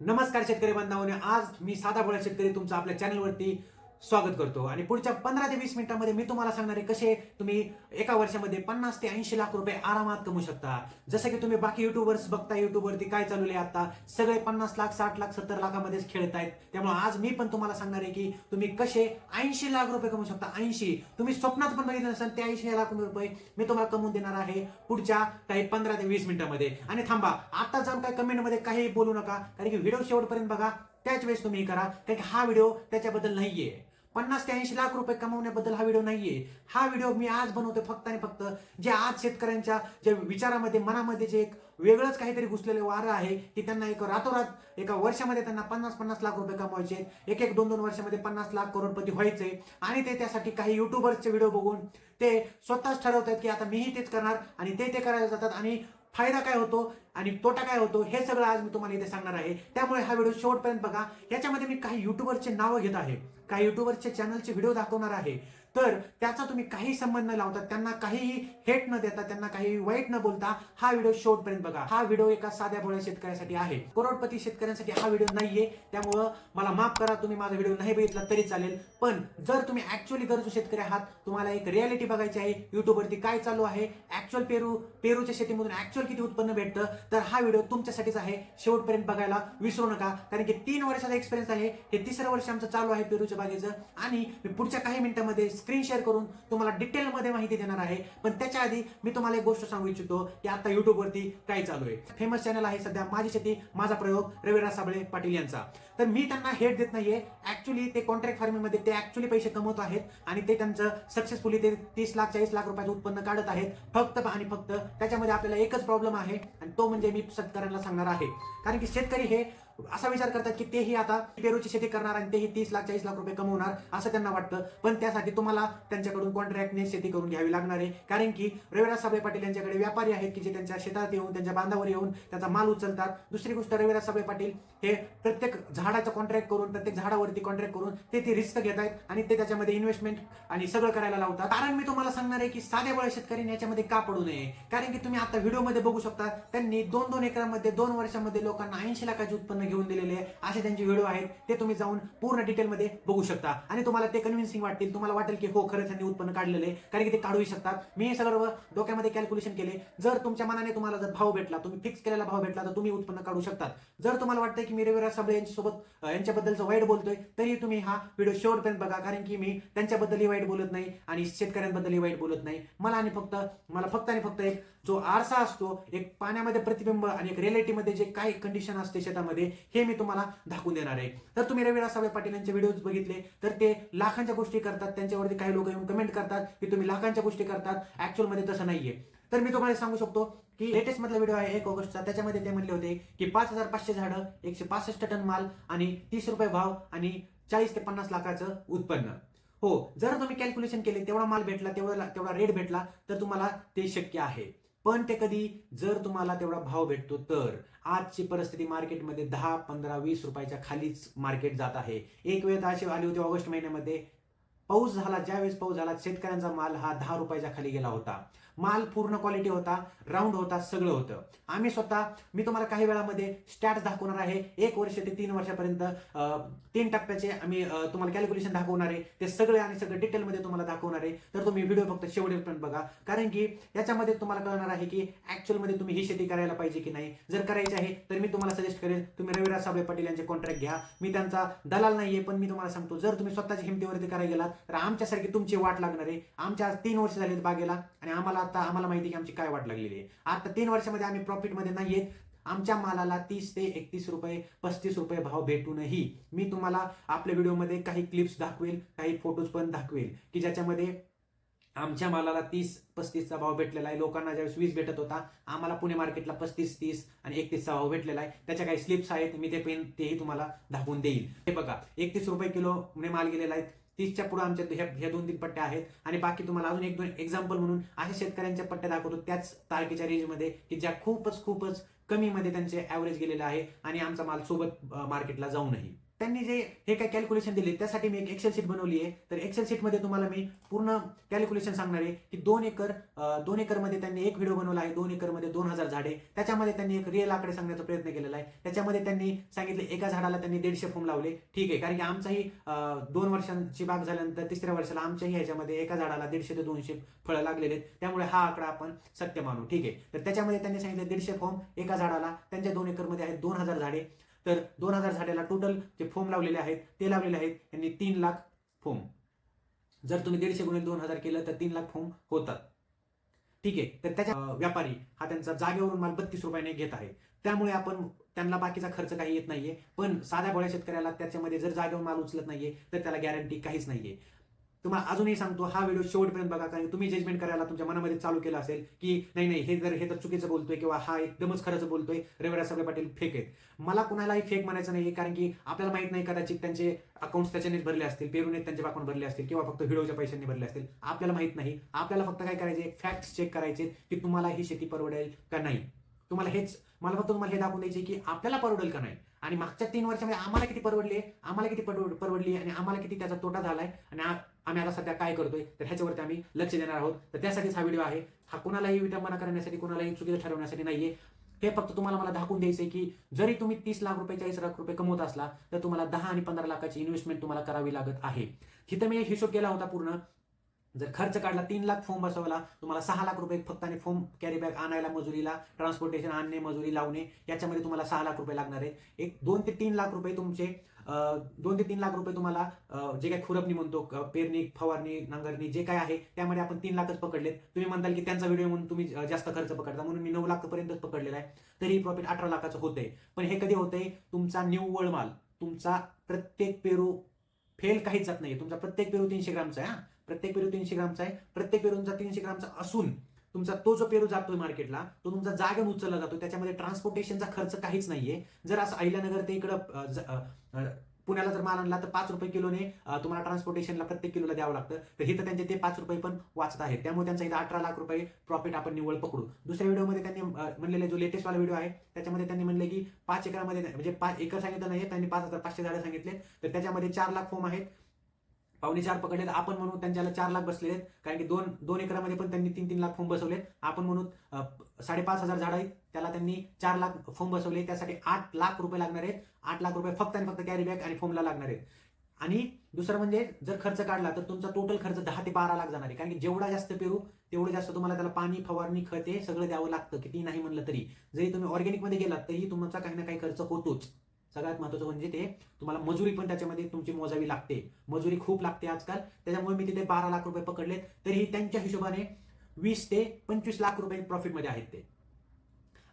नमस्कार शेतकरी बांधवांनो आज मी साधा भोळा शेतकरी तुमचं आपल्या चॅनलवरती स्वागत करतो. आणि पुढच्या पंधरा ते वीस मिनिटांमध्ये मी तुम्हाला सांगणार आहे कसे तुम्ही एका वर्षामध्ये पन्नास ते ऐंशी लाख रुपये आरामात कमवू शकता. जसं की तुम्ही बाकी युट्यूबर्स बघता युट्यूबवरती काय चालू आहे आता? सगळे पन्नास लाख साठ लाख सत्तर लाखामध्येच खेळत आहेत त्यामुळे आज मी पण तुम्हाला सांगणार आहे की तुम्ही कसे ऐंशी लाख रुपये कमवू शकता. ऐंशी. तुम्ही स्वप्नात पण बघितलं नसेल ते ऐंशी लाख रुपये मी तुम्हाला कमवून देणार आहे पुढच्या काही पंधरा ते वीस मिनिटांमध्ये. आणि थांबा आता जाऊन काही कमेंटमध्ये काही बोलू नका कारण की व्हिडिओ शेवटपर्यंत बघा त्याच वेळेस तुम्ही हे करा कारण की हा व्हिडिओ त्याच्याबद्दल नाहीये. पन्नास ते ऐंशी लाख रुपये कमवण्याबद्दल हा व्हिडिओ नाहीये. हा व्हिडिओ मी आज बनवतोय फक्त आणि फक्त जे आज शेतकऱ्यांच्या जे विचारामध्ये मनामध्ये जे एक वेगळंच काहीतरी घुसलेले वारं आहे की त्यांना एक रातोरात एका वर्षामध्ये त्यांना पन्नास पन्नास लाख रुपये कमवायचे. एक एक दोन दोन वर्षामध्ये पन्नास लाख करोडपती व्हायचे. आणि ते त्यासाठी काही युट्यूबर्सचे व्हिडिओ बघून ते स्वतःच ठरवतात की आता मीही तेच करणार आणि ते ते करायला जातात. आणि फायदा काय होतो आणि तोटा काय होतो हे सगळं आज मी तुम्हाला इथे सांगणार आहे. त्यामुळे हा व्हिडिओ शेवटपर्यंत बघा. याच्यामध्ये मी काही युट्यूबरचे नावं घेत आहे. काही युट्यूबरचे चॅनलचे व्हिडिओ दाखवणार आहे. तर त्याचा तुम्ही काही संबंध न लावता त्यांना काहीही हेट न देता त्यांना काही वाईट न बोलता हा व्हिडिओ शेवटपर्यंत बघा. हा व्हिडिओ एका साध्या भोळ्या शेतकऱ्यासाठी आहे. करोडपती शेतकऱ्यांसाठी हा व्हिडिओ नाहीये. त्यामुळं मला माफ करा तुम्ही माझा व्हिडिओ नाही बघितला तरी चालेल. पण जर तुम्ही ऍक्च्युअली गरजू शेतकरी आहात तुम्हाला एक रियालिटी बघायची आहे. युट्यूबवरती काय चालू आहे? ऍक्च्युअल पेरू पेरूच्या शेतीमधून ऍक्च्युअल किती उत्पन्न भेटतं? तर हा व्हिडिओ तुमच्यासाठीच आहे. शेवटपर्यंत बघायला विसरू नका. कारण की तीन वर्षाचा एक्सपिरियन्स आहे. हे तिसरं वर्ष आमचं चालू आहे पेरूच्या बागेचं. आणि मी पुढच्या काही मिनिटांमध्ये स्क्रीन शेअर करून तुम्हाला डिटेलमध्ये माहिती देणार आहे. पण त्याच्या आधी मी तुम्हाला एक गोष्ट सांगू इच्छितो की आता युट्यूबवरती काय चालू आहे. फेमस चॅनल आहे सध्या माझी शेती माझा प्रयोग रविराज साबळे पाटील यांचा. तर मी त्यांना हेट देत नाहीये. ऍक्च्युली ते कॉन्ट्रॅक्ट फार्मिंगमध्ये ते ऍक्च्युली पैसे कमवत आहेत आणि ते त्यांचं सक्सेसफुली ते तीस लाख चाळीस लाख रुपयाचं उत्पन्न काढत आहेत. फक्त आणि फक्त त्याच्यामध्ये आपल्याला एकच प्रॉब्लेम आहे आणि तो म्हणजे मी शेतकऱ्यांना सांगणार आहे. कारण की शेतकरी हे असा विचार करतात की तेही आता पेरूची शेती करणार आणि तेही तीस लाख चाळीस लाख रुपये कमवणार असं त्यांना वाटतं. पण त्यासाठी तुम्हाला त्यांच्याकडून कॉन्ट्रॅक्टने शेती करून घ्यावी लागणार आहे. कारण की रविराज साबळे पाटील यांच्याकडे व्यापारी आहेत की जे त्यांच्या शेतात येऊन त्यांच्या बांधावर येऊन त्याचा माल उचलतात. दुसरी गोष्ट रविराज साबळे पाटील हे प्रत्येक झाडाचं कॉन्ट्रॅक्ट करून प्रत्येक झाडावरती कॉन्ट्रॅक्ट करून ते ती रिस्क घेत आहेत आणि ते त्याच्यामध्ये इन्व्हेस्टमेंट आणि सगळं करायला लावतात. कारण मी तुम्हाला सांगणार आहे की साध्या बळ शेतकऱ्यांनी याच्यामध्ये का पडू नये? कारण की तुम्ही आता व्हिडिओमध्ये बघू शकता त्यांनी दोन दोन एकरामध्ये दोन वर्षामध्ये लोकांना ऐंशी लाखाचे उत्पन्न घेऊन दिलेले आहे. असे त्यांचे व्हिडिओ आहेत. ते तुम्ही जाऊन पूर्ण डिटेलमध्ये बघू शकता. आणि तुम्हाला ते कन्व्हिन्सिंग वाटतील. तुम्हाला वाटेल की हो खरंच त्यांनी उत्पन्न काढलेले आहे. कारण की ते काढूही शकतात. मी हे सर्व डोक्यामध्ये कॅल्क्युलेशन केले. जर तुमच्या मनाने तुम्हाला जर भाव भेटला तुम्ही फिक्स केलेला भाव भेटला तर तुम्ही उत्पन्न काढू शकतात. जर तुम्हाला वाटतं की मी रविराज साबळे यांच्यासोबत यांच्याबद्दलचं वाईट बोलतोय तरी तुम्ही हा व्हिडिओ शेवटपर्यंत बघा. कारण की मी त्यांच्याबद्दलही वाईट बोलत नाही आणि शेतकऱ्यांबद्दलही वाईट बोलत नाही. मला आणि फक्त मला फक्त आणि फक्त एक जो आरसा असतो एक पाण्यामध्ये प्रतिबिंब आणि एक रियालिटीमध्ये जे काही कंडिशन असते शेतामध्ये हे मी तुम्हाला दाखवून देणार आहे. तर तुम्ही रविराज साबळे पाटील यांचे व्हिडिओज बघितले तर ते लाखांच्या गोष्टी करतात त्यांच्यावरती काही लोक येऊन कमेंट करतात की तुम्ही लाखांच्या गोष्टी करतात ऍक्च्युअलमध्ये तसं नाहीये. तर मी तुम्हाला सांगू शकतो की लेटेस्ट मधला व्हिडिओ आहे एक ऑगस्टचा त्याच्यामध्ये ते म्हणले होते की पाच हजार पाचशे झाडं एकशे पासष्ट टन माल आणि तीस रुपये भाव आणि चाळीस ते पन्नास लाखाचं उत्पन्न. हो जर तुम्ही कॅल्क्युलेशन केले तेवढा माल भेटला तेवढा तेवढा रेट भेटला तर तुम्हाला ते शक्य आहे. पण ते कधी जर तुम्हाला तेवढा भाव भेटतो तर आजची परिस्थिती मार्केटमध्ये दहा पंधरा वीस रुपयाच्या खालीच मार्केट जात आहे. एक वेळ अशी आली होती ऑगस्ट महिन्यामध्ये पाऊस झाला ज्यावेळेस पाऊस झाला शेतकऱ्यांचा माल हा दहा रुपयाच्या खाली गेला होता. माल पूर्ण क्वालिटी होता राऊंड होता सगळं होतं. आम्ही स्वतः मी तुम्हाला काही वेळामध्ये स्टॅट्स दाखवणार आहे. एक वर्ष ते तीन वर्षापर्यंत तीन टप्प्याचे आम्ही तुम्हाला कॅल्क्युलेशन दाखवणार आहे. ते सगळे आणि सगळं डिटेलमध्ये तुम्हाला दाखवणार आहे. तर तुम्ही व्हिडिओ फक्त शेवटपर्यंत बघा. कारण की याच्यामध्ये तुम्हाला कळणार आहे की ऍक्च्युअलमध्ये तुम्ही ही शेती करायला पाहिजे की नाही. जर करायची आहे तर मी तुम्हाला सजेस्ट करेन तुम्ही रविराज साबळे पाटील यांचे कॉन्ट्रॅक्ट घ्या. मी त्यांचा दलाल नाहीये पण मी तुम्हाला सांगतो जर तुम्ही स्वतःच्या हिमतीवरती करायला गेलात तर आमच्यासारखी तुमची वाट लागणार आहे. आमच्या आज तीन वर्ष झालीत बागेला आणि आम्हाला आता आम्हाला माहिती आहे की आमची काय वाट लागलेली आहे. आता तीन वर्षामध्ये आम्ही प्रॉफिटमध्ये नाहीयेत आमच्या मालाला तीस ते एकतीस रुपये पस्तीस रुपये भाव भेटूनही मी तुम्हाला आपल्या व्हिडिओमध्ये काही क्लिप्स दाखवेल काही फोटोज पण दाखवेल की ज्याच्यामध्ये आमच्या मालाला तीस पस्तीसचा भाव भेटलेला आहे. लोकांना ज्यावेळेस वीस भेटत होता आम्हाला पुणे मार्केटला पस्तीस तीस आणि एकतीसचा भाव भेटलेला आहे. त्याच्या काही स्लिप्स आहेत मी ते पेन तेही तुम्हाला दाखवून देईल. हे बघा एकतीस रुपये किलो माल गेलेला आहे. तीसच्या पुढे आमच्या ह्या ह्या दोन तीन पट्ट्या आहेत. आणि बाकी तुम्हाला अजून एक दोन एक्झाम्पल म्हणून अशा शेतकऱ्यांच्या पट्ट्या दाखवतो. त्याच तारखेच्या रेंजमध्ये की ज्या खूपच खूपच कमीमध्ये त्यांचे ॲव्हरेज गेलेलं आहे. आणि आमचा माल सोबत मार्केटला जाऊनही. त्यांनी जे हे काय कॅल्क्युलेशन दिले त्यासाठी मी एक एक्सेल शीट बनवली आहे. तर एक्सेल शीटमध्ये तुम्हाला मी पूर्ण कॅल्क्युलेशन सांगणार आहे की दोन एकर दोन एकरमध्ये त्यांनी एक व्हिडिओ बनवला आहे दोन एकरमध्ये दोन हजार झाडे. त्याच्यामध्ये त्यांनी एक रिअल आकडे सांगण्याचा प्रयत्न केलेला आहे. त्याच्यामध्ये त्यांनी सांगितले एका झाडाला त्यांनी दीडशे फोम लावले. ठीक आहे कारण की आमचाही दोन वर्षांची बाग झाल्यानंतर तिसऱ्या वर्षाला आमच्याही ह्याच्यामध्ये एका झाडाला दीडशे ते दोनशे फळं लागलेले आहेत. त्यामुळे हा आकडा आपण सत्य मानू. ठीक आहे तर त्याच्यामध्ये त्यांनी सांगितलं दीडशे फॉर्म एका झाडाला त्यांच्या दोन एकरमध्ये आहेत दोन हजार झाडे. तर दोन हजार झाडाला टोटल जे फोम लावलेले आहेत ते लावलेले आहेत यांनी तीन लाख फोम जर तुम्ही दीडशे गुणिले दोन हजार केलं तर तीन लाख फोम होतात. ठीक आहे? तर त्याच्या व्यापारी हा त्यांचा जागेवरून माल बत्तीस रुपयाने घेत आहे. त्यामुळे आपण त्यांना बाकीचा खर्च काही येत नाहीये. पण साध्या गोळ्या शेतकऱ्याला त्याच्यामध्ये जर जागेवर माल उचलत नाहीये तर त्याला गॅरंटी काहीच नाहीये. तुम्हाला अजूनही सांगतो हा व्हिडिओ शेवटपर्यंत बघा कारण तुम्ही जजमेंट करायला तुमच्या मनामध्ये चालू केलं असेल की नाही नाही हे जर हे तर चुकीचं बोलतोय किंवा हा एकदमच खरंच बोलतोय रविराज सगळे पाटील फेक आहेत. मला कुणालाही फेक म्हणायचं नाही कारण की आपल्याला माहीत नाही कदाचित त्यांचे अकाउंट त्याच्यानेच भरले असतील पेरूनेच त्यांचे अकाउंट भरले असतील किंवा फक्त व्हिडिओच्या पैशांनी भरले असतील. आपल्याला माहीत नाही. आपल्याला फक्त काय करायचे फॅक्ट चेक करायचे की तुम्हाला ही शेती परवडेल का नाही. तुम्हाला हेच मला फक्त तुम्हाला हे दाखवून द्यायचे की आपल्याला परवडेल का नाही. आणि मागच्या तीन वर्षामध्ये आम्हाला किती परवडली आहे, आम्हाला किती परवडली आणि आम्हाला किती त्याचा तोटा झालाय? आणि आम्ही आता सध्या काय करतोय? तर ह्याच्यावरती आम्ही लक्ष देणार आहोत. तर त्यासाठीच हा व्हिडिओ आहे. हा कोणालाही विटंबना करण्यासाठी कोणालाही चुकीचं ठरवण्यासाठी नाहीये. हे फक्त तुम्हाला मला दाखवून द्यायचंय की जरी तुम्ही तीस लाख रुपये चाळीस लाख रुपये कमवत असला तर तुम्हाला दहा आणि पंधरा लाखाची इन्व्हेस्टमेंट तुम्हाला करावी लागत आहे. तिथं मी एक हिशोब केला होता पूर्ण. जर खर्च काढला तीन लाख फॉर्म बसवला तुम्हाला सहा लाख रुपये फक्त आणि फॉर्म कॅरी बॅग आणायला मजुरीला ट्रान्सपोर्टेशन आणणे मजुरी लावणे याच्यामध्ये तुम्हाला सहा लाख रुपये लागणार आहेत एक दोन ते तीन लाख रुपये तुमचे दोन ते तीन लाख रुपये तुम्हाला जे काही खुरपणी म्हणतो पेरणी फवारणी नांगरणी जे काय आहे त्यामध्ये आपण तीन लाखच पकडलेत. तुम्ही म्हणताल की त्यांचा व्हिडिओ म्हणून तुम्ही जास्त खर्च पकडता म्हणून मी नऊ लाखपर्यंतच पकडलेला आहे. तरी प्रॉफिट अठरा लाखाचं होतंय. पण हे कधी होतंय? तुमचा निव्वळ माल तुमचा प्रत्येक पेरू फेल काहीच जात नाही तुमचा प्रत्येक पेरू तीनशे ग्रामचा आहे हा. प्रत्येक पेरू तीनशे ग्रामचा आहे. प्रत्येक पेरूंचा तीनशे ग्रामचा असून तुमचा तो जो पेरू जातोय मार्केटला तो तुमचा जागेन उचलला जातो त्याच्यामध्ये ट्रान्सपोर्टेशनचा खर्च काहीच नाहीये. जर असं अहिल्यानगर ते इकडं ज- पुण्याला जर माल आणला तर पाच रुपये किलोने तुम्हाला ट्रान्सपोर्टेशनला प्रत्येक किलोला द्यावं लागतं. तर इथं त्यांचे ते पाच रुपये पण वाचत आहेत. त्यामुळे त्यांचा इथं अठरा लाख रुपये प्रॉफिट आपण निव्वळ पकडू. दुसऱ्या व्हिडिओमध्ये त्यांनी म्हणलेले जो लेटेस्ट वाला व्हिडिओ आहे त्याच्यामध्ये त्यांनी म्हणले की पाच एकरामध्ये म्हणजे पाच एकर सांगितलं नाही त्यांनी पाच हजार पाचशे झाडं सांगितले तर त्याच्यामध्ये चार लाख फॉर्म आहेत. पावणे चार पकडलेत आपण म्हणू त्यांच्याला चार लाख बसलेले आहेत. कारण की दोन दोन एकरामध्ये पण त्यांनी तीन तीन लाख फॉर्म बसवलेत. आपण म्हणू साडेपाच हजार झाडं आहेत. त्याला त्यांनी चार लाख फॉर्म बसवले. त्यासाठी आठ लाख रुपये लागणार आहेत. आठ लाख रुपये फक्त आणि फक्त कॅरी बॅग आणि फॉर्मला लागणार आहेत. आणि दुसरं म्हणजे जर खर्च काढला तर तुमचा टोटल खर्च दहा ते बारा लाख जाणार आहे. कारण की जेवढा जास्त पेरू तेवढं जास्त तुम्हाला त्याला पाणी फवारणी खते सगळं द्यावं लागतं किती नाही म्हणलं तरी. जरी तुम्ही ऑर्गॅनिकमध्ये गेलात तरी तुमचा काही ना काही खर्च होतोच. सगळ्यात महत्वाचं म्हणजे ते तुम्हाला मजुरी पण त्याच्यामध्ये तुमची मोजावी लागते. मजुरी खूप लागते आजकाल. त्याच्यामुळे मी तिथे बारा लाख रुपये पकडलेत तरीही त्यांच्या हिशोबाने वीस ते पंचवीस लाख रुपये प्रॉफिटमध्ये आहेत ते.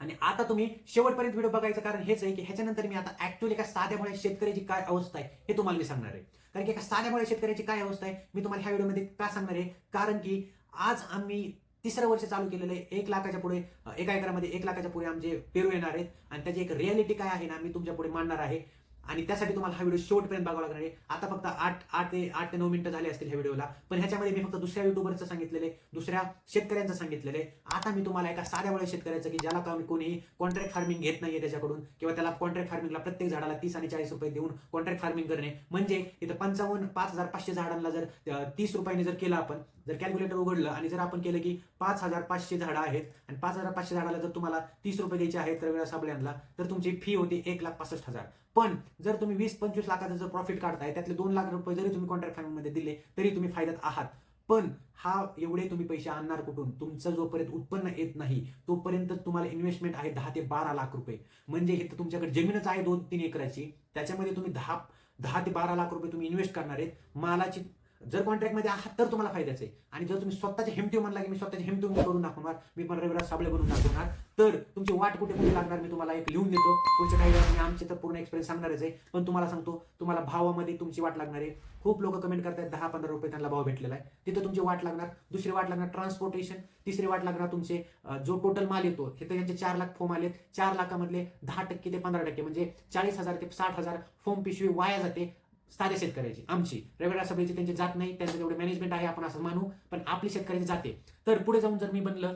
आणि आता तुम्ही शेवटपर्यंत व्हिडिओ बघायचं कारण हेच आहे की ह्याच्यानंतर मी आता ऍक्च्युअली एका साध्यामुळे शेतकऱ्याची काय अवस्था आहे हे तुम्हाला मी सांगणार आहे. कारण की एका साध्यामुळे शेतकऱ्याची काय अवस्था आहे मी तुम्हाला ह्या व्हिडिओमध्ये का सांगणार आहे? कारण की आज आम्ही तिसरं वर्ष चालू केलेलं आहे. एक लाखाच्या पुढे एका एकरामध्ये एक लाखाच्या पुढे आमचे पेरू येणार आहेत. आणि त्याची एक रियालिटी काय आहे ना मी तुमच्यापुढे मांडणार आहे. आणि त्यासाठी तुम्हाला हा व्हिडिओ शेवटपर्यंत बघावा लागणार आहे. आता फक्त आठ आठ ते आठ ते नऊ मिनिटं झाले असतील ह्या व्हिडिओला. पण ह्याच्यामध्ये मी फक्त दुसऱ्या युट्यूबरचं सांगितलेले दुसऱ्या शेतकऱ्यांचं सांगितलेले आता मी तुम्हाला एका साध्या वेळेस शेतकऱ्याचं की ज्याला का कोणीही कॉन्ट्रॅक्ट फार्मिंग घेत नाहीये त्याच्याकडून किंवा त्याला कॉन्ट्रॅक्ट फार्मिंगला प्रत्येक झाडाला तीस आणि चाळीस रुपये देऊन कॉन्ट्रॅक्ट फार्मिंग करणे. म्हणजे इथं पंचावन्न पाच हजार पाचशे झाडांना जर तीस रुपयाने जर केलं आपण जर कॅल्क्युलेटर उघडलं आणि जर आपण केलं की पाच हजार पाचशे झाडं आहेत आणि पाच हजार पाचशे झाडाला जर तुम्हाला तीस रुपये द्यायचे आहेत तर वेळा साबळ्यांना तर तुमची फी होती एक लाख पासष्ट हजार. पण जर तुम्ही वीस पंचवीस लाखाचं जर प्रॉफिट काढताय त्यातले दोन लाख रुपये जरी तुम्ही कॉन्ट्रॅक्ट फार्मिंगमध्ये दिले तरी तुम्ही फायद्यात आहात. पण हा एवढे तुम्ही पैसे आणणार कुठून? तुमचं जोपर्यंत उत्पन्न येत नाही तोपर्यंत तुम्हाला इन्व्हेस्टमेंट आहे दहा ते बारा लाख रुपये. म्हणजे हे तर तुमच्याकडे जमीनच आहे दोन तीन एकराची. त्याच्यामध्ये तुम्ही दहा दहा ते बारा लाख रुपये तुम्ही इन्व्हेस्ट करणार आहेत. मालाची जर कॉन्ट्रॅक्टमध्ये आहात तर तुम्हाला फायद्याचं आहे. आणि जर तुम्ही स्वतःचे हेमटीव म्हणला की मी स्वतःचे हेमटीव मी करून दाखवणार मी पण रविराज साबळे बनवून दाखवणार तर तुमची वाट कुठे कुठे लागणार मी तुम्हाला एक लिहून देतो. पुढच्या काही वेळा मी आमचे तर पूर्ण एक्सपिरियन्स सांगणारच आहे. पण तुम्हाला सांगतो तुम्हाला भावामध्ये तुमची वाट लागणार आहे. खूप लोक कमेंट करतात दहा पंधरा रुपये त्यांना भाव भेटलेला आहे. तिथं तुमची वाट लागणार. दुसरी वाट लागणार ट्रान्सपोर्टेशन तिसरी वाट लागणार तुमचे जो टोटल माल येतो हे तर यांचे चार लाख फोम आलेत चार लाखामधले दहा टक्के ते पंधरा टक्के म्हणजे चाळीस हजार ते साठ हजार फोम पिशवी वाया जाते. साधे शेतकऱ्याची आमची. रविराज सभेची त्यांची जात नाही त्यांचं एवढं मॅनेजमेंट आहे आपण असं मानू पण आपली शेतकऱ्याची जाते. तर पुढे जाऊन जर मी बनलं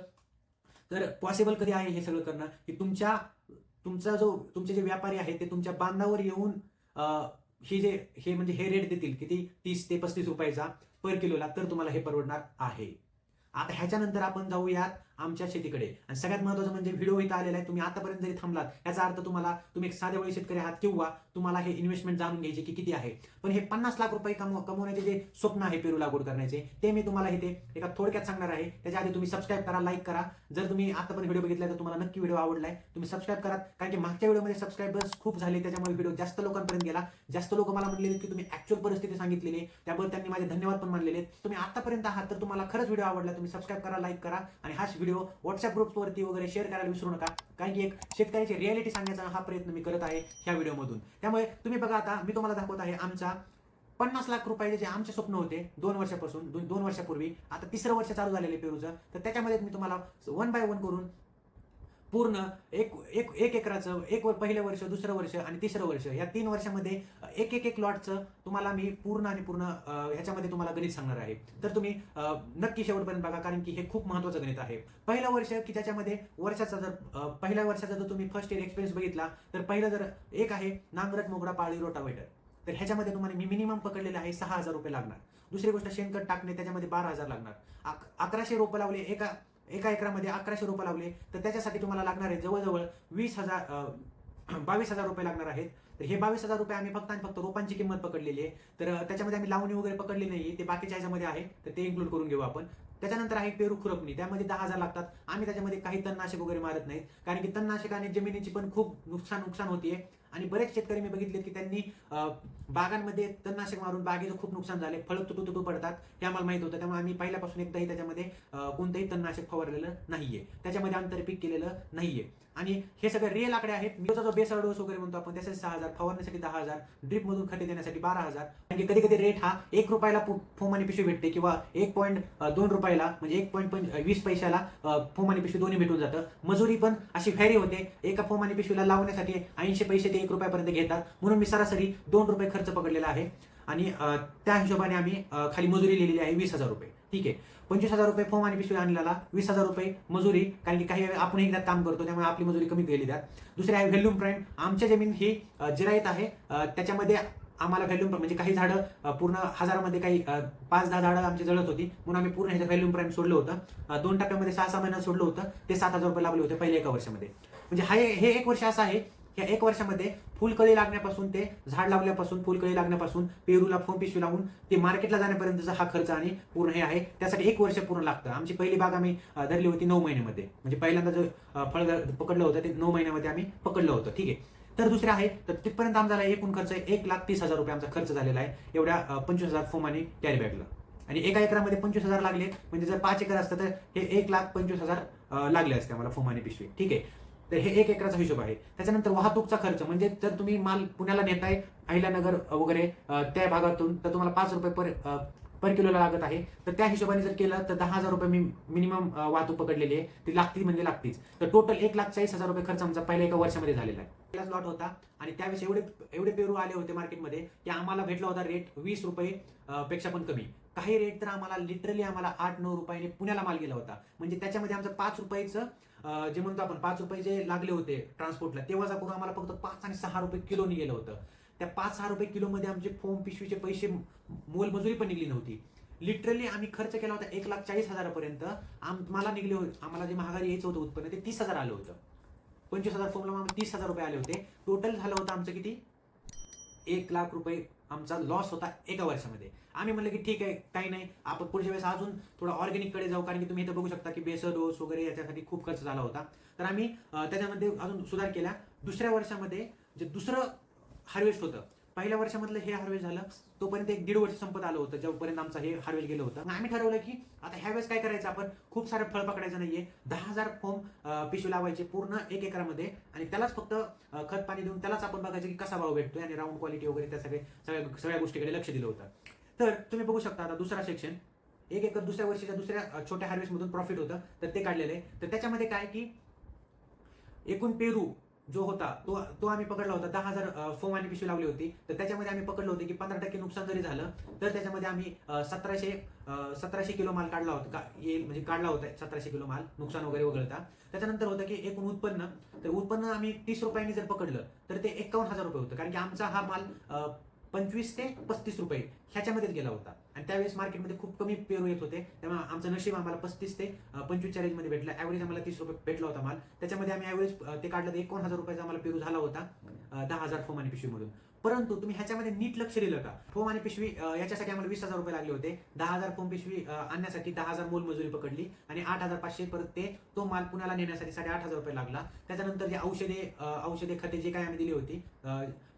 तर पॉसिबल कधी आहे हे सगळं करणं? की तुमच्या तुमचा जो तुमचे जे व्यापारी आहेत ते तुमच्या बांधावर येऊन हे जे हे म्हणजे हे रेट देतील किती? तीस ते पस्तीस रुपयाचा पर किलोला तर तुम्हाला हे परवडणार आहे. आता ह्याच्यानंतर आपण जाऊयात आमच्या शेतीकडे. आणि सगळ्यात महत्वाचं म्हणजे व्हिडिओ इथं आलेला आहे. तुम्ही आतापर्यंत जरी थांबलात याचा अर्थ तुम्हाला तुम्ही एक साधे वळी शेतकरी आहात किंवा तुम्हाला हे इन्व्हेस्टमेंट जाणून घ्यायचे की किती आहे. पण हे पन्नास लाख रुपये कमव कमवण्याचे जे स्वप्न आहे पेरू लागवड करण्याचे ते मी तुम्हाला इथे एका थोडक्यात सांगणार आहे. त्याच्या आधी तुम्ही सबस्क्राईब करा लाईक करा. जर तुम्ही आतापर्यंत व्हिडिओ बघितला तर तुम्हाला नक्की व्हिडिओ आवडलाय. तुम्ही सबस्क्राईब करा. कारण की मागच्या व्हिडिओमध्ये सबस्क्राईबर्स खूप झाले त्याच्यामुळे व्हिडिओ जास्त लोकांपर्यंत गेला. जास्त लोक मला म्हणलेले की तुम्ही ऍक्च्युअल परिस्थिती सांगितलेली आहे. त्याबद्दल त्यांनी माझे धन्यवाद पण मानलेले तुम्ही आतापर्यंत आहात तर तुम्हाला खरंच व्हिडिओ आवडला तुम्ही सबस्क्राईब करा लाईक करा. आणि हाच व्हिडिओ व्हॉट्सअप ग्रुप्सवरती वगैरे शेअर करायला विसरू नका. कारण की एक शेतकऱ्याची रियालिटी सांगण्याचा हा प्रयत्न मी करत आहे ह्या व्हिडिओमधून त्यामुळे तुम्ही बघा आता मी तुम्हाला दाखवत आहे आमचा पन्नास लाख रुपयाचे जे आमचे स्वप्न होते दोन वर्षापासून दोन दोन वर्षापूर्वी आता तिसरं वर्ष चालू झालेले पेरूचं. तर त्याच्यामध्ये मी तुम्हाला वन बाय वन करून पूर्ण एक एक एक एकराचं एक वर पहिलं वर्ष दुसरं वर्ष आणि तिसरं वर्ष. या तीन वर्षामध्ये एक एक एक लॉटचं तुम्हाला मी पूर्ण आणि पूर्ण ह्याच्यामध्ये तुम्हाला गणित सांगणार आहे. तर तुम्ही नक्की शेवटपर्यंत बघा कारण की हे खूप महत्वाचं गणित आहे. पहिलं वर्ष की त्याच्यामध्ये वर्षाचा जर पहिल्या वर्षाचा जर तुम्ही फर्स्ट इयर एक्सपिरियन्स बघितला तर पहिलं जर एक आहे नांगरट मोगडा पाळी रोटावेटर. तर ह्याच्यामध्ये तुम्हाला मी मिनिमम पकडलेलं आहे सहा हजार रुपये लागणार. दुसरी गोष्ट शेणखत टाकणे त्याच्यामध्ये बारा हजार लागणार. अक- अकराशे रोपं लावले एका एका एकरामध्ये अकराशे रोपं लावले तर त्याच्यासाठी तुम्हाला लागणार आहे जवळजवळ वीस हजार बावीस हजार रुपये लागणार आहेत. तर हे बावीस हजार रुपये आम्ही फक्त आणि फक्त रोपांची किंमत पकडलेली आहे. तर त्याच्यामध्ये आम्ही लावणी वगैरे पकडली नाही ते बाकीच्या ह्याच्यामध्ये आहे. तर ते इन्क्लूड करून घेऊ आपण. त्याच्यानंतर आहे पेरू खुरपणी त्यामध्ये दहा हजार लागतात. आम्ही त्याच्यामध्ये काही तणनाशक वगैरे मारत नाहीत. कारण की तणनाशकाने जमिनीची पण खूप नुकसान नुकसान होतीये. आणि बरेच शेतकरी मी बघितले की त्यांनी बागांमध्ये तणनाशक मारून बागेचं खूप नुकसान झाले फळ तुटू तुटू पडतात. हे आम्हाला माहीत होतं. त्यामुळे आम्ही पहिल्यापासून एकदाही त्याच्यामध्ये कोणतंही तणनाशक फवारलेलं नाहीये. त्याच्यामध्ये आंतरपीक केलेलं नाहीये. आणि हे सगळे रिअल आकडे आहेत. जो बेसळ डोस वगैरे म्हणतो आपण त्यासाठी सहा हजार फवारण्यासाठी दहा हजार ड्रीप मधून खते देण्यासाठी बारा हजार. कारण की कधी कधी रेट हा एक रुपयाला पु- फोम आणि पिशवी भेटते किंवा एक पॉईंट दोन रुपयाला म्हणजे एक पॉईंट वीस पैशाला फोम आणि पिशवी दोन्ही भेटून जातं. मजुरी पण अशी व्हॅरी होते. एका फोम आणि पिशवीला लावण्यासाठी ऐंशी पैसे ते एक रुपयापर्यंत घेतात. म्हणून मी सरासरी दोन रुपये खर्च पकडलेला आहे. आणि त्या हिशोबाने आम्ही खाली मजुरी लिहिलेली आहे वीस हजार रुपये. ठीक आहे. पंचवीस हजार रुपये फॉर्म आणि पिशवी आणलेला वीस हजार रुपये मजुरी कारण की काही आपण एकदा काम करतो त्यामुळे आपली मजुरी कमी गेली द्या दुसरी आहे व्हॅल्यूम प्राईम आमच्या जमीन ही जिरायत आहे. त्याच्यामध्ये आम्हाला व्हॅल्यूम म्हणजे काही झाडं पूर्ण हजारामध्ये काही पाच दहा झाडं आमची जळत होती. म्हणून आम्ही पूर्ण ह्याचं व्हॅल्यूम प्राईम सोडलं होतं. दोन टप्प्यामध्ये सहा सहा महिन्यात सोडलं होतं. ते सात हजार रुपये लावले होते पहिल्या एका वर्षामध्ये. म्हणजे हा हे एक वर्ष असं आहे या एक वर्षामध्ये फुलकळी लागण्यापासून ते झाड लावल्यापासून फुलकळी लागण्यापासून पेरूला फोम पिशवी लावून ते मार्केटला जाण्यापर्यंतचा हा खर्च आणि पूर्ण हे आहे. त्यासाठी एक वर्ष पूर्ण लागतं. आमची पहिली बाग आम्ही धरली होती नऊ महिन्यामध्ये. म्हणजे पहिल्यांदा जो फळ पकडलं होतं ते नऊ महिन्यामध्ये आम्ही पकडलं होतं. ठीक आहे. तर दुसरे आहे तर तिथपर्यंत आमचा एकूण खर्च एक लाख तीस हजार रुपये आमचा खर्च झालेला आहे. एवढ्या पंचवीस हजार फोम आणि कॅरी बॅगला. आणि एका एकरामध्ये पंचवीस हजार लागले. म्हणजे जर पाच एकर असतं तर हे एक लाख पंचवीस हजार लागले असते आम्हाला फोम आणि पिशवी. ठीक आहे. तर हे एक एकराचा हिशोब आहे. त्याच्यानंतर वाहतूकचा खर्च म्हणजे जर तुम्ही माल पुण्याला नेताय अहिल्यानगर वगैरे त्या भागातून तर तुम्हाला पाच रुपये पर पर किलोला लागत आहे. तर त्या हिशोबाने जर केलं तर दहा हजार रुपये मी मिनिमम वाहतूक पकडलेली आहे. ती लागती म्हणजे लागतीच. तर टोटल एक लाख चाळीस हजार रुपये खर्च आमचा पहिल्या एका वर्षामध्ये झालेला आहे. पहिलाच लॉट होता आणि त्यावेळेस एवढे एवढे पेरू आले होते मार्केटमध्ये की आम्हाला भेटला होता रेट वीस रुपये पेक्षा पण कमी. काही रेट तर आम्हाला लिटरली आम्हाला आठ नऊ रुपयाने पुण्याला माल गेला होता. म्हणजे त्याच्यामध्ये आमचं पाच रुपयाचं जे म्हणतो आपण पाच रुपये जे लागले होते ट्रान्सपोर्टला तेव्हाचा करून आम्हाला फक्त पाच आणि सहा रुपये किलोनी गेलं होतं. त्या पाच सहा रुपये किलोमध्ये आमचे फोम पिशवीचे पैसे मोलमजुरी पण निघली नव्हती. लिटरली आम्ही खर्च केला होता एक लाख चाळीस हजारापर्यंत. आम्हाला निघले होते आम्हाला जे महागारी यायचं होतं उत्पन्न ते तीस हजार आलं होतं. पंचवीस हजार फॉर्मला तीस हजार रुपये आले होते. टोटल झालं होतं आमचं किती? एक लाख रुपये आमचा लॉस होता एका वर्षामध्ये. आम्ही म्हणलं की ठीक आहे काही नाही. आपण पुढच्या वेळेस अजून थोडं ऑर्गॅनिककडे जाऊ कारण की तुम्ही इथं बघू शकता की बेसर डोस वगैरे याच्यासाठी खूप खर्च झाला होता. तर आम्ही त्याच्यामध्ये अजून सुधार केला. दुसऱ्या वर्षामध्ये जे दुसरं हार्वेस्ट होतं पहिल्या वर्षामधलं हे हार्वेस्ट झालं तोपर्यंत एक दीड वर्ष संपत आलं होतं जेव्हापर्यंत आमचं हे हार्वेस्ट गेलं होतं. आम्ही ठरवलं की आता ह्यावेळेस काय करायचं आपण? खूप सारं फळ पकडायचं नाहीये. दहा हजार फोम पिशू पिशवी लावायचे पूर्ण एक एकरामध्ये आणि त्यालाच फक्त खत पाणी देऊन त्यालाच आपण बघायचं की कसा भाव भेटतोय आणि राऊंड क्वालिटी वगैरे त्या सगळ्या सगळ्या सगळ्या गोष्टीकडे लक्ष दिलं होतं. तर तुम्ही बघू शकता आता दुसरा सेक्शन एक एकर दुसऱ्या वर्षीच्या दुसऱ्या छोट्या हार्वेस्टमधून प्रॉफिट होतं. तर ते काढलेलं आहे. तर त्याच्यामध्ये काय की एकूण पेरू जो होता तो तो आम्ही पकडला होता. दहा हजार फोम आणि पिशवी लावली होती. तर त्याच्यामध्ये आम्ही पकडलं होतं की पंधरा टक्के नुकसान जरी झालं तर त्याच्यामध्ये आम्ही सतराशे सतराशे किलो माल काढला होता. का येईल म्हणजे काढला होता सतराशे किलो माल नुकसान वगैरे वगळता. त्याच्यानंतर होतं की एकूण उत्पन्न तर उत्पन्न आम्ही तीस रुपयांनी जर पकडलं तर ते एकावन्न हजार रुपये होतं. कारण की आमचा हा माल पंचवीस ते पस्तीस रुपये ह्याच्यामध्येच गेला होता. आणि त्यावेळेस मार्केटमध्ये खूप कमी पेरू येत होते. त्यामुळे आमचं नशीब आम्हाला पस्तीस ते पंचवीसच्या रेंजमध्ये भेटला. ॲव्हरेज आम्हाला तीस रुपये भेटला होता माल. त्याच्यामध्ये आम्ही ॲव्हरेज ते काढलं तर एकोण हजार रुपयाचा आम्हाला पेरू झाला होता दहा हजार फोम आणि पिशवीमधून परंतु तुम्ही ह्याच्यामध्ये नीट लक्ष दिलं का? फोम आणि पिशवी याच्यासाठी आम्हाला वीस हजार रुपये लागले होते. दहा हजार फोम पिशवी आणण्यासाठी दहा हजार मोलमजुरी पकडली आणि आठ हजार पाचशे परत ते तो माल पुण्याला नेण्यासाठी साडेआठ हजार रुपये लागला. त्याच्यानंतर जे औषधे औषधे खते जे काय आम्ही दिली होती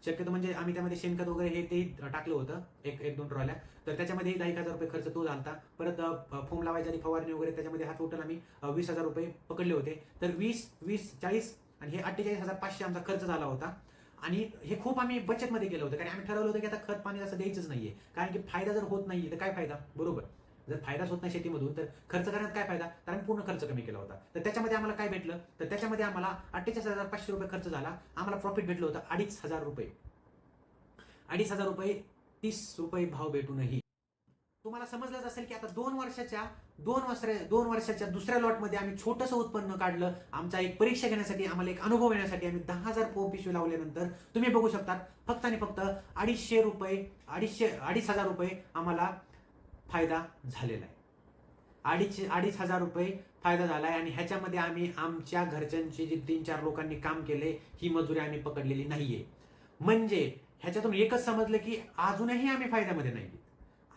शक्यतो म्हणजे आम्ही त्यामध्ये शेणखत वगैरे हे ते टाकलं होतं एक एक दोन ट्रॉल्या. तर त्याच्यामध्ये दहा एक हजार रुपये खर्च तो झाला परत फोम लावायचा आणि फवारणी वगैरे त्याच्यामध्ये हा टोटल आम्ही वीस हजार रुपये पकडले होते. तर वीस वीस चाळीस आणि हे अठ्ठेचाळीस हजार पाचशे आमचा खर्च झाला होता. आणि हे खूप आम्ही बचतमध्ये केलं होतं. कारण आम्ही ठरवलं होतं की आता खत पाणी असं द्यायचंच नाहीये. कारण की फायदा जर होत नाहीये तर काय फायदा? बरोबर. जर फायदाच होत नाही शेतीमधून तर खर्च करण्यात काय फायदा? तर आम्ही पूर्ण खर्च कमी केला होता. तर त्याच्यामध्ये आम्हाला काय भेटलं? तर त्याच्यामध्ये आम्हाला अठ्ठेचाळीस हजार पाचशे रुपये खर्च झाला. आम्हाला प्रॉफिट भेटलं होतं अडीच हजार रुपये. अडीच हजार रुपये तीस रुपये भाव भेटूनही. तुम्हाला समजलंच असेल की आता दोन वर्षाच्या दोन वर्ष दोन वर्षाच्या दुसऱ्या लॉटमध्ये आम्ही छोटंसं उत्पन्न काढलं. आमचा एक परीक्षा घेण्यासाठी आम्हाला एक अनुभव येण्यासाठी आम्ही दहा हजार पोम पिशवी लावल्यानंतर तुम्ही बघू शकता फक्त आणि फक्त अडीचशे रुपये अडीचशे अडीच हजार रुपये आम्हाला फायदा झालेला आहे. अडीच अडीच हजार रुपये फायदा झाला आहे आणि ह्याच्यामध्ये आम्ही आमच्या घरच्यांची जी तीन चार लोकांनी काम केले ही मजुरी आम्ही पकडलेली नाहीये. म्हणजे ह्याच्यातून एकच समजलं की अजूनही आम्ही फायद्यामध्ये नाही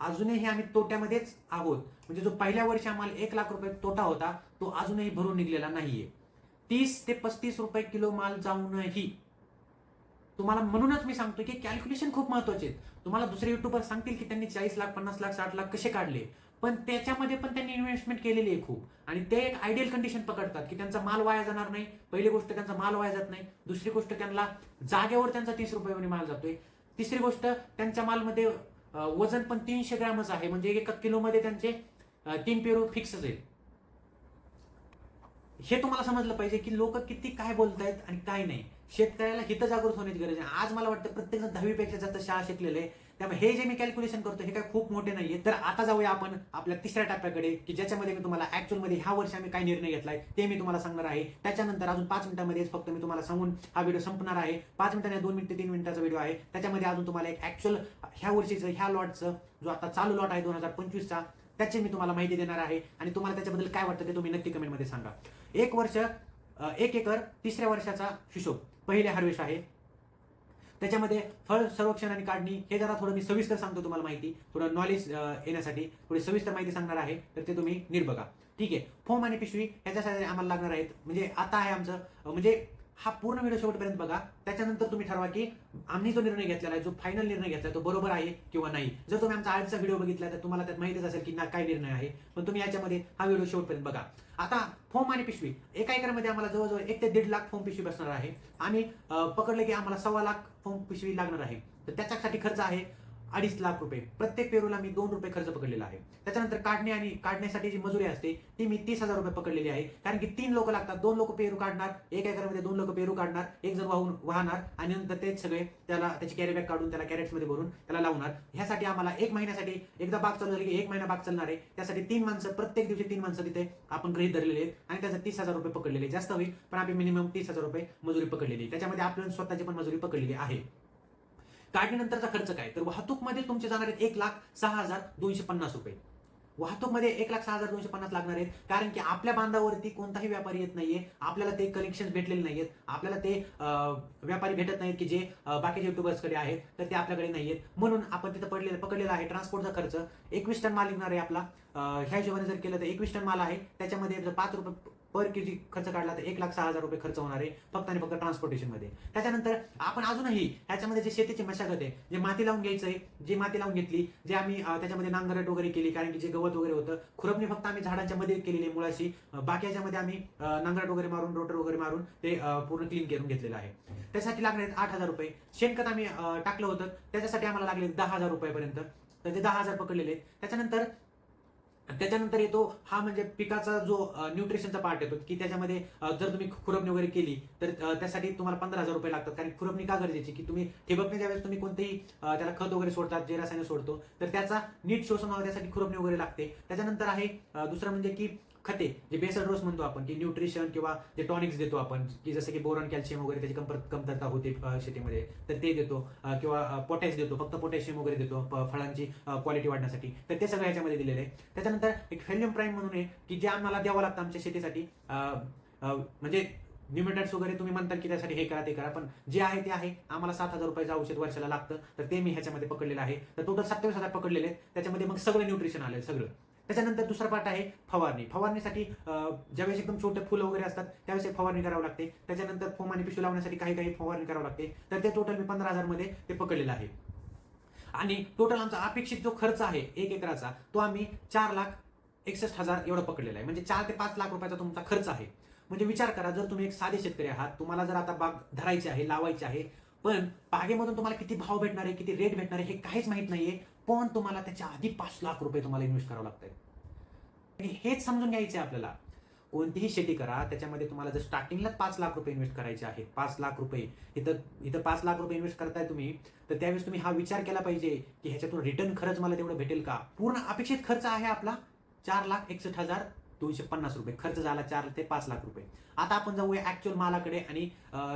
अजूनही आम्ही तोट्यामध्येच आहोत. म्हणजे जो पहिल्या वर्षी आम्हाला एक लाख रुपये तोटा होता तो अजूनही भरून निघलेला नाहीये. तीस ते पस्तीस रुपये किलो माल जाऊनही तुम्हाला म्हणूनच मी सांगतो की कॅल्क्युलेशन खूप महत्त्वाचे आहेत. तुम्हाला दुसरे युट्यूबर सांगतील की त्यांनी चाळीस लाख पन्नास लाख साठ लाख कसे काढले. पण त्याच्यामध्ये पण त्यांनी इन्व्हेस्टमेंट केलेली आहे खूप. आणि ते एक आयडियल कंडिशन पकडतात की त्यांचा माल वाया जाणार नाही. पहिली गोष्ट त्यांचा माल वाया जात नाही. दुसरी गोष्ट त्यांना जागेवर त्यांचा तीस रुपये माल जातोय. तिसरी गोष्ट त्यांच्या मालमध्ये वजन पण तीनशे ग्रॅमच आहे. म्हणजे एका किलोमध्ये त्यांचे तीन पेरू फिक्सच आहेत. हे तुम्हाला समजलं पाहिजे की लोक किती काय बोलतायत आणि काय नाही. शेतकऱ्याला हित जागृत होण्याची गरज आहे. आज मला वाटतं प्रत्येकजण दहावीपेक्षा जास्त शाळा शिकलेले आहे. त्यामुळे हे जे मी कॅल्क्युलेशन करतो हे काय खूप मोठे नाहीये. तर आता जाऊया आपण आपल्या तिसऱ्या टप्प्याकडे की ज्याच्यामध्ये मी तुम्हाला ऍक्च्युअलमध्ये ह्या वर्षी आम्ही काय निर्णय घेतलाय ते मी तुम्हाला सांगणार आहे. त्याच्यानंतर अजून पाच मिनिटांमध्येच फक्त मी तुम्हाला सांगून हा व्हिडिओ संपणार आहे. पाच मिनिटांनी दोन मिनिटं तीन मिनिटाचा व्हिडिओ आहे. त्याच्यामध्ये अजून तुम्हाला एक ऍक्च्युअल ह्या वर्षीचं ह्या लॉटचं जो आता चालू लॉट आहे दोन हजार पंचवीसचा त्याची मी तुम्हाला माहिती देणार आहे. आणि तुम्हाला त्याच्याबद्दल काय वाटतं ते तुम्ही नक्की कमेंटमध्ये सांगा. एक वर्ष एक एकर तिसऱ्या वर्षाचा हिशोब पहिले हार्वेस्ट आहे. त्याच्यामध्ये फळ संरक्षण आणि काढणी हे जरा थोडं मी सविस्तर सांगतो तुम्हाला माहिती. थोडं नॉलेज येण्यासाठी. थोडी सविस्तर माहिती सांगणार आहे तर ते तुम्ही नीट बघा. ठीक आहे. फोम आणि पिशवी ह्याच्यासाठी आम्हाला लागणार आहेत. म्हणजे आता आहे आमचं म्हणजे हा पूर्ण व्हिडिओ शेवटपर्यंत बघा. त्याच्यानंतर तुम्ही ठरवा की आम्ही जो निर्णय घेतलेला आहे जो फायनल निर्णय घेतलाय तो बरोबर आहे किंवा नाही. जर तुम्ही आमचा आजचा व्हिडिओ बघितला तर तुम्हाला त्यात माहितीच असेल की ना काय निर्णय आहे. पण तुम्ही याच्यामध्ये हा व्हिडिओ शेवटपर्यंत बघा. आता फोम आणि पिशवी. एका एकरमध्ये आम्हाला जवळजवळ एक ते दीड लाख फोम पिशवी बसणार आहे. आम्ही पकडले पकडलं की आम्हाला सव्वा लाख फॉर्म पिशवी लागणार आहे. तर त्याच्यासाठी खर्च आहे. अडीच लाख रुपये. प्रत्येक पेरूला मी दोन रुपये खर्च पकडलेला आहे. त्याच्यानंतर काढणे आणि काढण्यासाठी जी मजुरी असते ती मी तीस हजार रुपये पकडलेली आहे. कारण की तीन लोक लागतात. दोन लोक पेरू काढणार एक एकरमध्ये दोन लोक पेरू काढणार एक जण वाहून वाहणार आणि नंतर तेच सगळे त्याला त्याची कॅरी बॅग काढून त्याला कॅरेट्समध्ये भरून त्याला लावणार. ह्यासाठी आम्हाला एक महिन्यासाठी एकदा बाग चालू झाली की एक महिना बाग चालणार आहे. त्यासाठी तीन माणसं प्रत्येक दिवशी तीन माणसं तिथे आपण गृहित धरलेले आहेत आणि त्याचं तीस हजार रुपये पकडलेले. जास्त होईल पण आम्ही मिनिमम तीस हजार रुपये मजुरी पकडलेली त्याच्यामध्ये आपण स्वतःची पण मजुरी पकडलेली आहे. काढणीनंतरचा खर्च काय? तर वाहतूकमध्ये तुमचे जाणार आहेत एक लाख सहा हजार दोनशे पन्नास रुपये. वाहतूकमध्ये एक लाख सहा हजार दोनशे पन्नास लागणार आहेत. कारण की आपल्या बांधावरती कोणताही व्यापारी येत नाहीये. आपल्याला ते कलेक्शन भेटलेले नाहीयेत. आपल्याला ते व्यापारी भेटत नाहीत की जे बाकीचे युट्यूबर्सकडे आहेत तर ते आपल्याकडे नाहीयेत. म्हणून आपण तिथं पडलेलं पकडलेला आहे ट्रान्सपोर्टचा खर्च. एकवीस टन माल निघणार आहे आपला. ह्या हिशोबाने जर केलं तर एकवीस टन माल आहे. त्याच्यामध्ये जर पाच रुपये पर केजी खर्च काढला तर एक लाख सहा हजार रुपये खर्च होणार आहे फक्त आणि फक्त ट्रान्सपोर्टेशनमध्ये. त्याच्यानंतर आपण अजूनही ह्याच्यामध्ये जे शेतीची मशागत आहे जे माती लावून घ्यायचं आहे जी माती लावून घेतली जे आम्ही त्याच्यामध्ये नांगरट वगैरे केली कारण की जे गवत वगैरे होतं खुरपणी फक्त आम्ही झाडांच्या मध्ये केलेली आहे मुळाशी बाकी याच्यामध्ये आम्ही नांगरट वगैरे मारून रोटर वगैरे मारून ते पूर्ण क्लीन करून घेतलेलं आहे. त्यासाठी लागणार आहेत आठ हजार रुपये. शेणखत आम्ही टाकलं होतं. त्याच्यासाठी आम्हाला लागले दहा हजार रुपयापर्यंत. तर ते दहा हजार पकडलेले त्याच्यानंतर त्याच्यानंतर येतो हा म्हणजे पिकाचा जो न्यूट्रिशनचा पार्ट येतो की त्याच्यामध्ये जर तुम्ही खुरपणी वगैरे केली तर त्यासाठी तुम्हाला पंधरा हजार रुपये लागतात. कारण खुरपणी का गरजेची? की तुम्ही ठिबकने ज्यावेळेस तुम्ही कोणतेही त्याला खत वगैरे सोडतात जे रसायन सोडतो तर त्याचा नीट शोषण व्हावं त्यासाठी खुरपणी वगैरे लागते. त्याच्यानंतर आहे दुसरं म्हणजे की खते. जे बेसल डोस म्हणतो आपण की न्यूट्रिशन किंवा जे टॉनिक्स देतो आपण की जसं की बोरॉन कॅल्शियम वगैरे त्याची कमतर कमतरता होते शेतीमध्ये तर ते देतो. किंवा पोटॅश देतो. फक्त पोटॅशियम वगैरे देतो फळांची क्वालिटी वाढण्यासाठी. तर ते सगळं याच्यामध्ये दिलेलं आहे. त्याच्यानंतर एक फेल्युम प्राईम म्हणून आहे की जे आम्हाला द्यावं लागतं आमच्या शेतीसाठी म्हणजे न्युमिटर्स वगैरे तुम्ही म्हणता की त्यासाठी हे करा ते करा पण जे आहे ते आहे. आम्हाला सात हजार रुपयाचं औषध वर्षाला लागतं तर ते मी ह्याच्यामध्ये पकडलेलं आहे. तर टोटल सत्तावीस हजार पकडलेले त्याच्यामध्ये मग सगळं न्यूट्रिशन आलं सगळं. त्याच्यानंतर दुसरा पार्ट आहे फवारणी. फवारणीसाठी ज्यावेळेस एकदम छोटे फुलं वगैरे असतात त्यावेळेस फवारणी करावं लागते. त्याच्यानंतर फोम आणि पिशू लावण्यासाठी काही काही फवारणी करावं लागते. तर ते टोटल मी पंधरा हजारमध्ये ते पकडलेलं आहे. आणि टोटल आमचा अपेक्षित जो खर्च आहे एक एकराचा तो आम्ही चार लाख एकसष्ट हजार एवढा पकडलेला आहे. म्हणजे चार ते पाच लाख रुपयाचा तुमचा खर्च आहे. म्हणजे विचार करा जर तुम्ही एक साधे शेतकरी आहात तुम्हाला जर आता बाग धरायची आहे लावायची आहे पण बागेमधून तुम्हाला किती भाव भेटणार आहे किती रेट भेटणार आहे हे काहीच माहीत नाहीये. पण तुम्हाला त्याच्या आधी पाच लाख रुपये तुम्हाला इन्व्हेस्ट करावं लागतंय. आणि हेच समजून घ्यायचं आहे आपल्याला. कोणतीही शेती करा त्याच्यामध्ये तुम्हाला जर स्टार्टिंगला पाच लाख रुपये इन्व्हेस्ट करायचे आहेत पाच लाख रुपये इथं इथं पाच लाख रुपये इन्व्हेस्ट करताय तुम्ही तर त्यावेळेस तुम्ही हा विचार केला पाहिजे की ह्याच्यातून रिटर्न खरंच मला तेवढं भेटेल का? पूर्ण अपेक्षित खर्च आहे आपला चार लाख एकसष्ट हजार दोनशे पन्नास रुपये खर्च झाला चार ते पाच लाख रुपये. आता आपण जाऊया ऍक्च्युअल मालाकडे आणि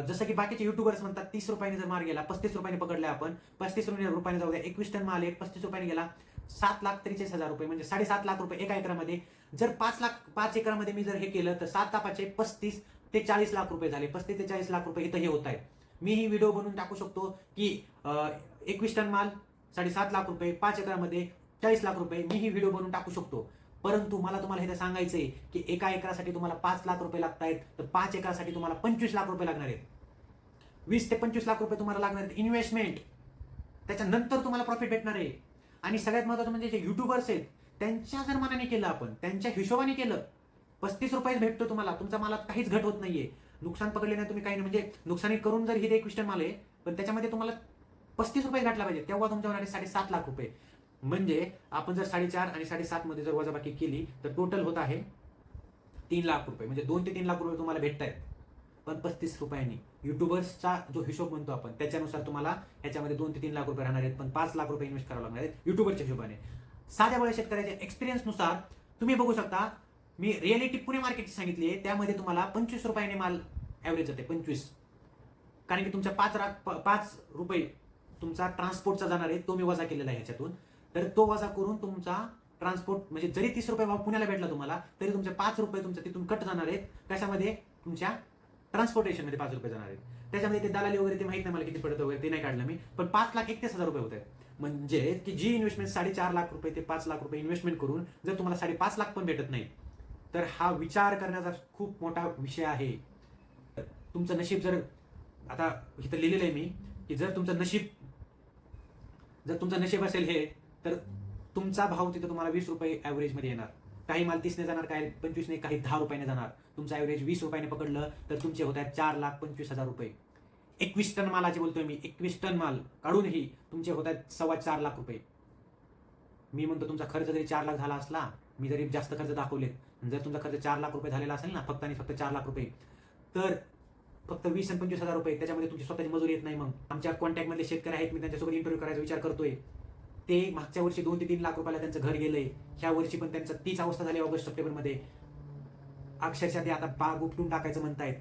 जसं की बाकीचे युट्यूबर्स म्हणतात तीस रुपयाने जर माल गेला पस्तीस रुपयाने पकडला आपण पस्तीस रुपयाने जाऊ द्या एकवीस टन माल एक पस्तीस रुपयाने गेला सात लाख त्रेचाळीस हजार रुपये म्हणजे साडेसात लाख रुपये एका एकरामध्ये. जर पाच लाख पाच एकरामध्ये मी जर हे केलं तर सात तापाचे पस्तीस ते चाळीस लाख रुपये झाले. पस्तीस ते चाळीस लाख रुपये इथं हे होत आहे मी ही व्हिडिओ बनवून टाकू शकतो की एकवीस टन माल साडेसात लाख रुपये पाच एकरामध्ये चाळीस लाख रुपये मी ही व्हिडिओ बनवून टाकू शकतो. परंतु मला तुम्हाला हे सांगायचंय की एका एकरासाठी तुम्हाला पाच लाख रुपये लागत आहेत तर पाच एकरासाठी तुम्हाला पंचवीस लाख रुपये लागणार आहेत. वीस ते पंचवीस लाख रुपये तुम्हाला लागणार आहेत इन्व्हेस्टमेंट त्याच्यानंतर तुम्हाला प्रॉफिट भेटणार आहे. आणि सगळ्यात महत्वाचं म्हणजे जे युट्यूबर्स आहेत त्यांच्या जर मनाने केलं आपण त्यांच्या हिशोबाने केलं पस्तीस रुपयेच भेटतो तुम्हाला. तुमचा मालात काहीच घट होत नाहीये. नुकसान पकडले नाही तुम्ही काही नाही म्हणजे नुकसानी करून जर ही एक क्विस्टन माल आहे पण त्याच्यामध्ये तुम्हाला पस्तीस रुपये घातला पाहिजे. तेव्हा तुमच्या होणारे साडेसात लाख रुपये. म्हणजे आपण जर साडेचार आणि साडेसात मध्ये जर वजाबाकी केली तर टोटल होत आहे तीन लाख रुपये. म्हणजे दोन ते तीन लाख रुपये तुम्हाला भेटत आहेत पण पस्तीस रुपयांनी. युट्यूबर्सचा जो हिशोब म्हणतो आपण त्याच्यानुसार तुम्हाला याच्यामध्ये दोन ते तीन लाख रुपये राहणार आहेत पण पाच लाख रुपये इन्व्हेस्ट करावे लागणार आहेत युट्यूबरच्या हिशोबाने. साध्या बळ्या शेतकऱ्याच्या एक्सपिरियन्सनुसार तुम्ही बघू शकता मी रिअलिटी पुणे मार्केटची सांगितली आहे त्यामध्ये तुम्हाला पंचवीस रुपयाने माल ॲव्हरेज जाते पंचवीस. कारण की तुमच्या पाच लाख प- पाच रुपये तुमचा ट्रान्सपोर्टचा जाणार आहे तो मी वजा केलेला आहे ह्याच्यातून तर तो वजा करून तुमचा ट्रान्सपोर्ट म्हणजे जरी तीस रुपये भाव पुण्याला भेटला तुम्हाला तरी तुमचे पाच रुपये तुमच्या तिथून कट जाणार आहेत. कशामध्ये तुमच्या ट्रान्सपोर्टेशनमध्ये पाच रुपये जाणार आहेत. त्याच्यामध्ये ते दलाली वगैरे ते माहीत नाही मला किती पडतं वगैरे ते नाही काढलं मी पण पाच लाख एकतीस हजार रुपये होत. म्हणजे की जी इन्व्हेस्टमेंट साडेचार लाख रुपये ते पाच लाख रुपये इन्व्हेस्टमेंट करून जर तुम्हाला साडेपाच लाख पण भेटत नाही तर हा विचार करण्याचा खूप मोठा विषय आहे. तुमचं नशीब जर आता इथं लिहिलेलं आहे मी की जर तुमचं नशीब जर तुमचं नशीब असेल हे तर तुमचा भाव तिथं तुम्हाला वीस रुपये ॲव्हरेजमध्ये येणार. काही माल तीसने जाणार काही पंचवीसने काही दहा रुपयाने जाणार. तुमचं ॲव्हरेज वीस रुपयाने पकडलं तर तुमचे होत आहेत चार लाख पंचवीस हजार रुपये. एकवीस टन मालाचे बोलतोय मी. एकवीस टन माल काढूनही तुमचे होत आहेत सव्वा चार लाख रुपये. मी म्हणतो तुमचा खर्च जरी चार लाख झाला असला मी जरी जास्त खर्च दाखवलेत जर तुमचा खर्च चार लाख रुपये झालेला असेल ना फक्त आणि फक्त चार लाख रुपये तर फक्त वीस आणि पंचवीस हजार रुपये त्याच्यामध्ये तुमची स्वतःची मजुरी येत नाही मग. आमच्या कॉन्टॅक्टमधले शेतकरी आहेत मी त्यांच्यासोबत इंटरव्ह्यू करायचा विचार करतोय. ते मागच्या वर्षी दोन ते तीन लाख रुपयाला त्यांचं घर गेलंय. ह्या वर्षी पण त्यांचं तीच अवस्था झाली ऑगस्ट सप्टेंबरमध्ये. अक्षरशः ते आता बाग उपटून टाकायचं म्हणतायत.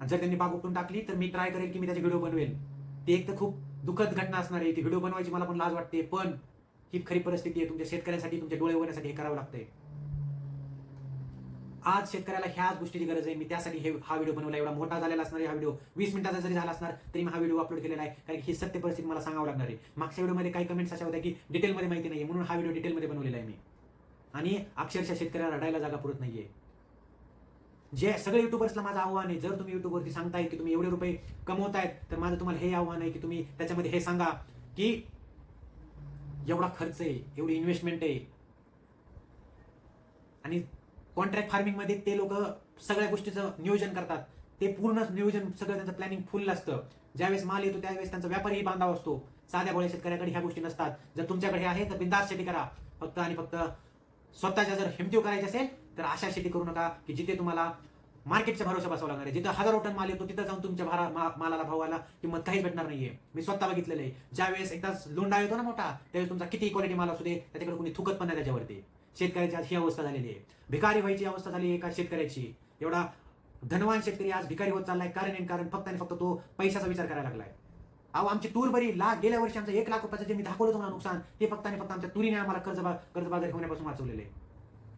आणि जर त्यांनी बाग उपटून टाकली तर मी ट्राय करेल की मी त्याचे व्हिडिओ बनवेल. ती एक तर खूप दुःखद घटना असणार आहे. ती व्हिडिओ बनवायची मला पण लाज वाटते पण ही खरी परिस्थिती आहे. तुमच्या शेतकऱ्यांसाठी तुमच्या डोळे उघडण्यासाठी हे करावं लागतंय. आज शेतकऱ्याला ह्याच गोष्टीची गरज आहे. मी त्यासाठी हे हा व्हिडिओ बनवला. एवढा मोठा झालेला असणार आहे हा व्हिडिओ वीस मिनिटाचा जरी झाला असणार तरी मी हा व्हिडिओ अपलोड केलेला आहे. कारण की ही सत्य परिस्थिती मला सांगावं लागणार आहे. मागच्या व्हिडिओमध्ये काही कमेंट्स अशा होत्या की डिटेलमध्ये माहिती नाही म्हणून हा व्हिडिओ डिटेलमध्ये बनवलेला आहे मी. आणि अक्षरशः शेतकऱ्याला रडायला जागा पुरत नाहीये. जे सगळे युट्यूबर्सला माझं आव्हान आहे जर तुम्ही युट्यूबवरती सांगताय की तुम्ही एवढे रुपये कमवतायत तर माझं तुम्हाला हे आव्हान आहे की तुम्ही त्याच्यामध्ये हे सांगा की एवढा खर्च आहे एवढी इन्व्हेस्टमेंट आहे. आणि कॉन्ट्रॅक्ट फार्मिंगमध्ये ते लोक सगळ्या गोष्टीचं नियोजन करतात. ते पूर्ण नियोजन सगळं त्यांचं प्लॅनिंग फुल असतं. ज्यावेळेस माल येतो त्यावेळेस त्यांचा व्यापारही बांधाव असतो. साध्या गोळ्या शेतकऱ्याकडे ह्या गोष्टी नसतात. जर तुमच्याकडे आहे तर बिंदास शेती करा. फक्त आणि फक्त स्वतःच्या जर हिमतीव करायची असेल तर अशा शेती करू नका की जिथे तुम्हाला मार्केटच्या भरोसा बसावं लागणार आहे. जिथं हजारो टन माल येतो तिथं जाऊन तुमच्या भारा मा- मालाला भावाला किंमत काहीच भेटणार नाहीये. मी स्वतः बघितलेलं आहे. ज्यावेळेस एकदा लोंडा येतो ना मोठा त्यावेळेस तुमचा किती क्वालिटी माल असू दे त्याच्याकडे कोणी थुकत पण नाही त्याच्यावरती. शेतकऱ्याची आज ही अवस्था झालेली आहे. भिकारी व्हायची अवस्था झाली आहे एका शेतकऱ्याची. एवढा धनवान शेतकरी आज भिकारी होत चाललाय. कारण आहे कारण फक्त आणि फक्त तो पैशाचा विचार करायला लागलाय. अहो आमची तूर बरी लाख गेल्या वर्षी आमचं एक लाख रुपयाचं जे मी दाखवलं तुम्हाला नुकसान ते फक्त आणि फक्त आमच्या तुरीने आम्हाला कर्ज कर्जबाजारी होण्यापासून वाचवलेलं आहे.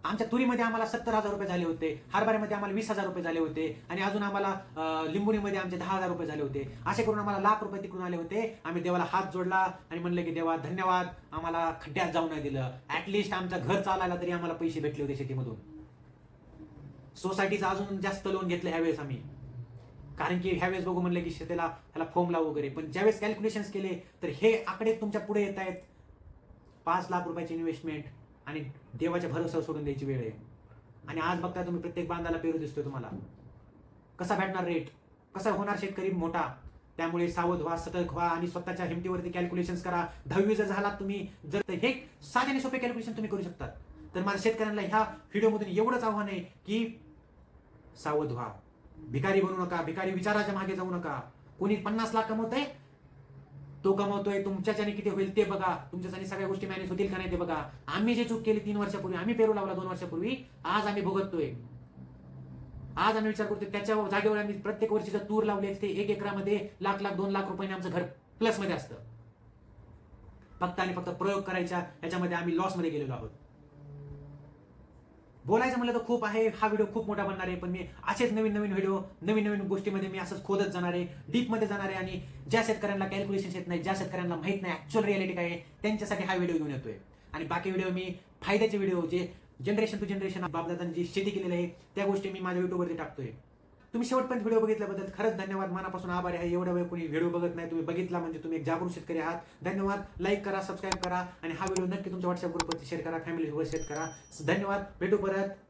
आमच्या तुरीमध्ये आम्हाला सत्तर हजार रुपये झाले होते. हरभऱ्यामध्ये आम्हाला वीस हजार रुपये झाले होते. आणि अजून आम्हाला लिंबुणीमध्ये आमचे दहा हजार रुपये झाले होते. असे करून आम्हाला लाख रुपये तिकडून आले होते. आम्ही देवाला हात जोडला आणि म्हणलं की देवा धन्यवाद. आम्हाला खड्ड्यात जाऊ नाही दिलं. ऍटलिस्ट आमचं घर चालायला तरी आम्हाला पैसे भेटले होते शेतीमधून. सोसायटीचं अजून जास्त लोन घेतलं ह्यावेळेस आम्ही. कारण की ह्यावेळेस बघू म्हणलं की शेतीला ह्याला फॉर्म लावू वगैरे. पण ज्यावेळेस कॅल्क्युलेशन केले तर हे आकडे तुमच्यापुढे येत आहेत पाच लाख रुपयाची इन्व्हेस्टमेंट आणि देवाच्या भरोसा सोडून द्यायची वेळ आहे. आणि आज बघता तुम्ही प्रत्येक बांधाला पेरू दिसतोय तुम्हाला. कसा भेटणार रेट कसा होणार शेतकरी मोठा? त्यामुळे सावध व्हा सतर्क व्हा आणि स्वतःच्या हिमतीवरती कॅल्क्युलेशन करा. दहावी जर झाला तुम्ही जर हे साधे आणि सोपे कॅल्क्युलेशन तुम्ही करू शकता. तर माझ्या शेतकऱ्यांना ह्या व्हिडिओमधून एवढंच आव्हान आहे की सावध व्हा. भिकारी बनू नका भिकारी विचाराच्या मागे जाऊ नका. कोणी पन्नास लाख कमवतंय तो कमवतोय तुमच्याच्याने किती होईल ते बघा. तुमच्यासाठी सगळ्या गोष्टी मॅनेज होतील का नाही ते बघा. आम्ही जे चूक केली तीन वर्षापूर्वी आम्ही पेरू लावला दोन वर्षापूर्वी आज आम्ही भोगतोय आज आम्ही विचार करतोय त्याच्या जागेवर आम्ही प्रत्येक वर्षी जर तूर लावली असते एक एकरामध्ये लाख लाख दोन लाख रुपयाने आमचं घर प्लसमध्ये असतं. फक्त आणि फक्त प्रयोग करायच्या याच्यामध्ये आम्ही लॉसमध्ये गेलेलो आहोत. बोलायचं म्हणलं तर खूप आहे. हा व्हिडिओ खूप मोठा बनणार आहे. पण मी असेच नवीन नवीन व्हिडिओ नवीन नवीन गोष्टीमध्ये मी असंच खोदत जाणार आहे. डीपमध्ये जाणार आहे. आणि ज्या शेतकऱ्यांना कॅल्क्युलेशन येत नाही ज्या शेतकऱ्यांना माहीत नाही ऍक्च्युअल रियालिटी काय आहे त्यांच्यासाठी हा व्हिडिओ घेऊन येतोय. आणि बाकी व्हिडिओ मी फायद्याचे व्हिडिओ जे जनरेशन टू जनरेशन बापदादांनी जी शेती केलेली आहे त्या गोष्टी मी माझ्या युट्यूबवरती टाकतोय. तुम्ही शेवटपर्यंत व्हिडिओ बघितल्याबद्दल खरंच धन्यवाद. मनापासून आभार आहे. एवढा वेळ कोणी व्हिडिओ बघत नाही तुम्ही बघितला म्हणजे तुम्ही एक जागरूक शेतकरी आहात. धन्यवाद. लाईक करा सबस्क्राईब करा आणि हा व्हिडिओ नक्की तुमच्या व्हॉट्सअप ग्रुपवरती शेअर करा फॅमिलीवर शेअर करा. धन्यवाद. भेटू परत.